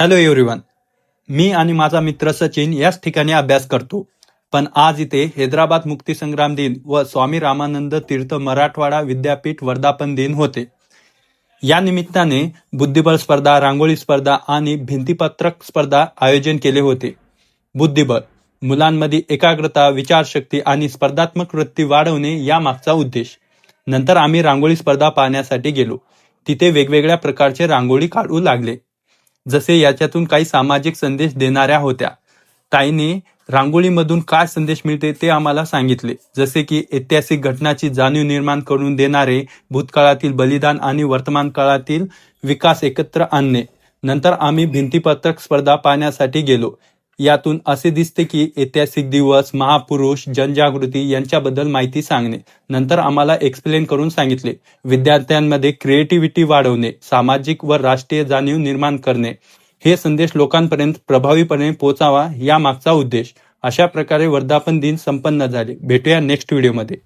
Hello everyone मी आणि माझा मित्र सचिन याच ठिकाणी अभ्यास करतो. पण आज इथे हैदराबाद मुक्तीसंग्राम दिन व स्वामी रामानंद तीर्थ मराठवाडा विद्यापीठ वर्धापन दिन होते. या निमित्ताने बुद्धिबळ स्पर्धा रांगोळी स्पर्धा आणि भिंतीपत्रक स्पर्धा आयोजन केले होते. बुद्धिबळ मुलांमध्ये एकाग्रता विचारशक्ती आणि स्पर्धात्मक वृत्ती वाढवणे या मागचा उद्देश. नंतर आम्ही रांगोळी स्पर्धा पाहण्यासाठी गेलो. तिथे वेगवेगळ्या प्रकारचे रांगोळी काढू लागले. जसे याच्यातून काही सामाजिक संदेश देणाऱ्या होत्या. ताईने रांगोळीमधून काय संदेश मिळते ते आम्हाला सांगितले. जसे की ऐतिहासिक घटनाची जाणीव निर्माण करून देणारे भूतकाळातील बलिदान आणि वर्तमान काळातील विकास एकत्र आणणे. नंतर आम्ही भिंतीपत्रक स्पर्धा पाहण्यासाठी गेलो. यातून असे दिसते की ऐतिहासिक दिवस महापुरुष जनजागृती यांच्याबद्दल माहिती सांगणे. नंतर आम्हाला एक्सप्लेन करून सांगितले. विद्यार्थ्यांमध्ये क्रिएटिव्हिटी वाढवणे सामाजिक व राष्ट्रीय जाणीव निर्माण करणे. हे संदेश लोकांपर्यंत प्रभावीपणे पोचावा या मागचा उद्देश. अशा प्रकारे वर्धापन दिन संपन्न झाले. भेटूया नेक्स्ट व्हिडिओमध्ये